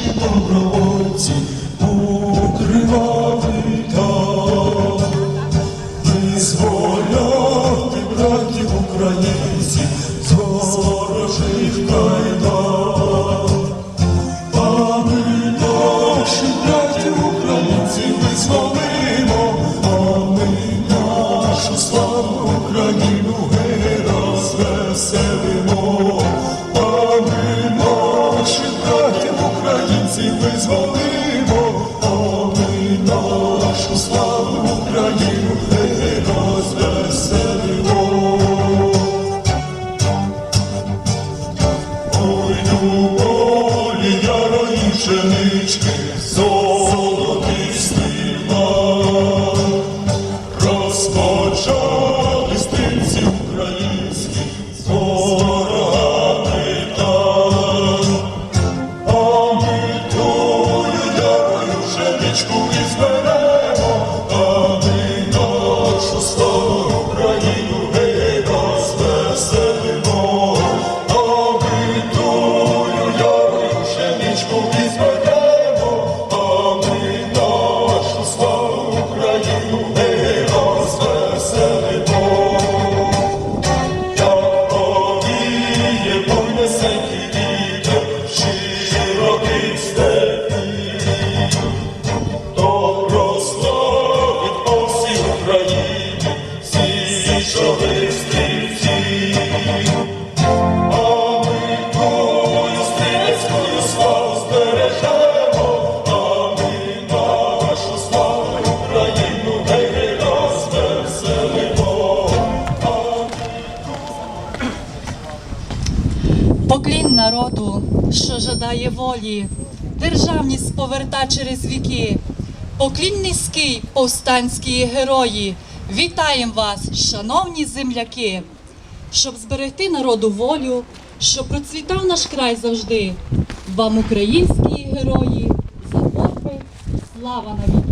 наші добровольці укривали там. Визволяти братів українців ворожих країн. Братів українців визволимо, О, ми нашу славну Україну не розвеселимо. Жадає волі, державність поверта через віки. Поклін низький, повстанські герої. Вітаємо вас, шановні земляки! Щоб зберегти народу волю, щоб процвітав наш край завжди. Вам, українські герої, за слава навіки!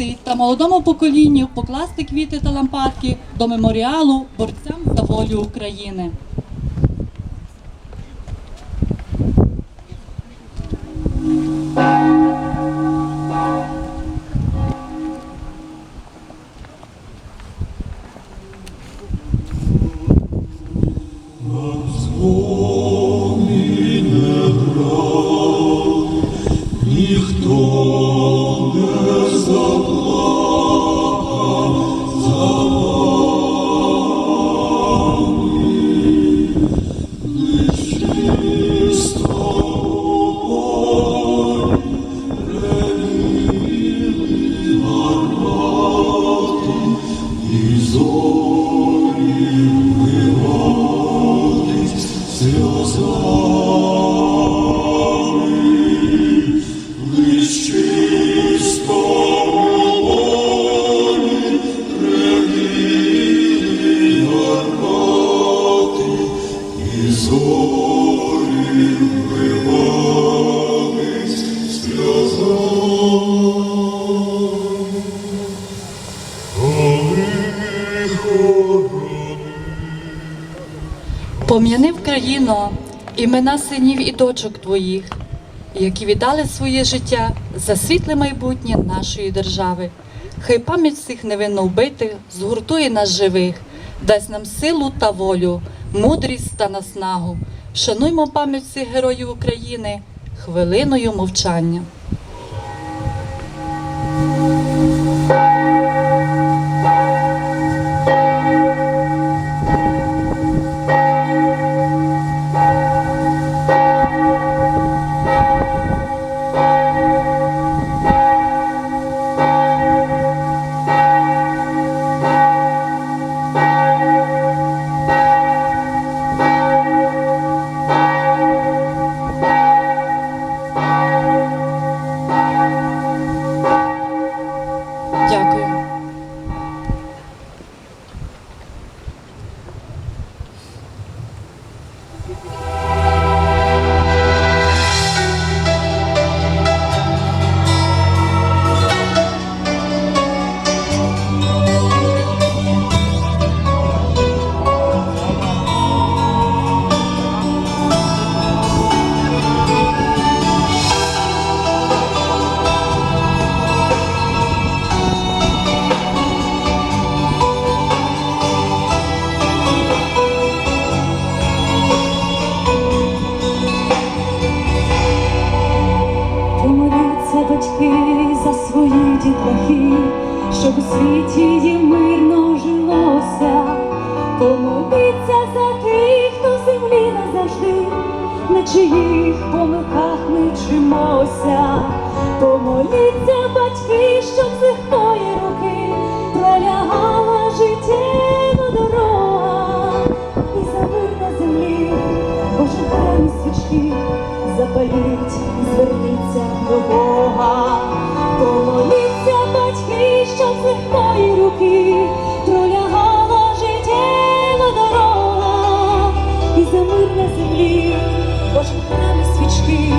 Делегації та молодому поколінню покласти квіти та лампадки до меморіалу борцям за волю України. Україно, імена синів і дочок твоїх, які віддали своє життя за світле майбутнє нашої держави. Хай пам'ять всіх невинно вбитих згуртує нас живих, дасть нам силу та волю, мудрість та наснагу. Шануймо пам'ять всіх героїв України хвилиною мовчання. Батьки, щоб з легкої руки пролягала життєва дорога і за мир на землі, храмі свічки,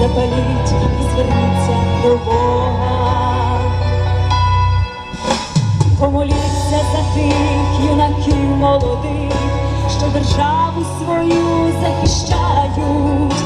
запаліть і зверніться до Бога. Помоліться за тих юнаків молодих, що державу свою захищають,